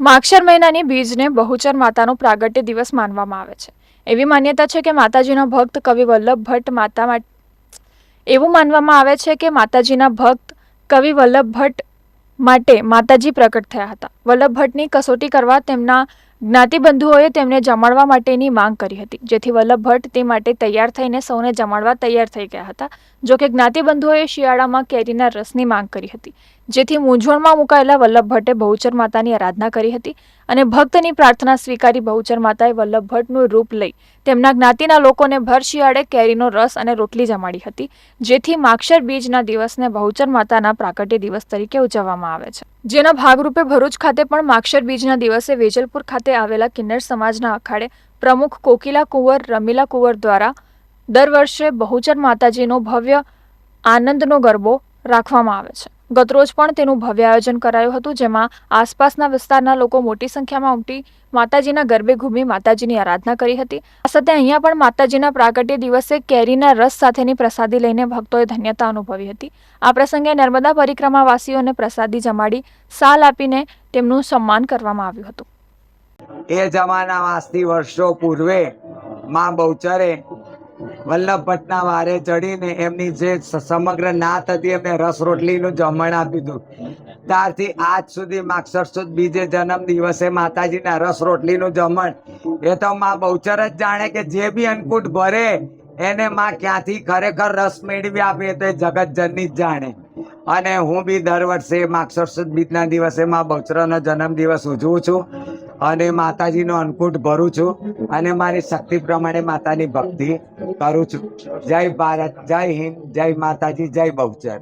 માક્ષર મહિનાની બીજને બહુચર માતાનો પ્રાગટ્ય દિવસ માનવામાં આવે છે. એવી માન્યતા છે કે માતાજીના ભક્ત કવિ વલ્લભ ભટ્ટ માતા એવું માનવામાં આવે છે કે માતાજીના ભક્ત કવિ વલ્લભ ભટ્ટ માટે માતાજી પ્રકટ થયા હતા. વલ્લભ ભટ્ટની કસોટી કરવા તેમના જ્ઞાતિબંધુઓએ તેમને જમાડવા માટેની માંગ કરી હતી. જેથી વલ્લભ ભટ્ટ તે માટે તૈયાર થઈને સૌને જમાડવા તૈયાર થઈ ગયા હતા. જો કે જ્ઞાતિબંધુઓએ શિયાળામાં કેરીના રસની માંગ કરી હતી. જેથી મૂંઝવણમાં મુકાયેલા વલ્લભ ભટ્ટે બહુચર માતાની આરાધના કરી હતી અને ભક્તની પ્રાર્થના સ્વીકારી બહુચર માતાએ વલ્લભ ભટ્ટનું રૂપ લઈ તેમના જ્ઞાતિના લોકોને ભર શિયાળે કેરીનો રસ અને રોટલી જમાડી હતી, જેથી માક્ષર બીજના દિવસને બહુચર માતાના પ્રાકટ્ય દિવસ તરીકે ઉજવવામાં આવે છે. જેના ભાગરૂપે ભરૂચ ખાતે પણ માક્ષર બીજના દિવસે વેજલપુર ખાતે આવેલા કિન્નર સમાજના અખાડે પ્રમુખ કોકિલા કુંવર, રમીલા કુંવર દ્વારા દર વર્ષે બહુચર માતાજીનો ભવ્ય આનંદનો ગરબો રાખવામાં આવે છે. ગતરોજ પણ તેનું ભવ્ય આયોજન કરાયું હતું, જેમાં આસપાસના વિસ્તારના લોકો મોટી સંખ્યામાં ઉમટી માતાજીના ગરબે ઘૂમી માતાજીની આરાધના કરી હતી. આ સાથે અહીંયા પણ માતાજીના પ્રાગટ્ય દિવસે કેરીના રસ સાથેની પ્રસાદી લઈને ભક્તોએ ધન્યતા અનુભવી હતી. આ પ્રસંગે નર્મદા પરિક્રમાવાસીઓને પ્રસાદી જમાડી સાલ આપીને તેમનું સન્માન કરવામાં આવ્યું હતું. એ જમાના વર્ષો પૂર્વે માં બહુચરે વલ્લભ ભટ્ટના વારે ચડીને એમની જે સમગ્ર નાત હતી, એમને રસ રોટલીનું જમણ આપ્યું હતું ત્યારથી આજ સુધી માક્ષર સુદ બીજે જન્મ દિવસે માતાજીના રસ રોટલીનું જમણ એ તો માં બહુચર જ જાણે કે જે બી અન્નકૂટ ભરે, એને માં ક્યાંથી ખરેખર રસ મેળવી આપે તો એ જગત જનની જ જાણે. અને હું બી દર વર્ષે માક્ષર સુદ બીજના દિવસે માં બહુચરનો જન્મ દિવસ ઉજવું છું. અને માતાજીનો અન્નકૂટ ભરું છું અને મારી શક્તિ પ્રમાણે માતાની ભક્તિ કરું છું. જય ભારત, જય હિન્દ, જય માતાજી, જય બહુચર.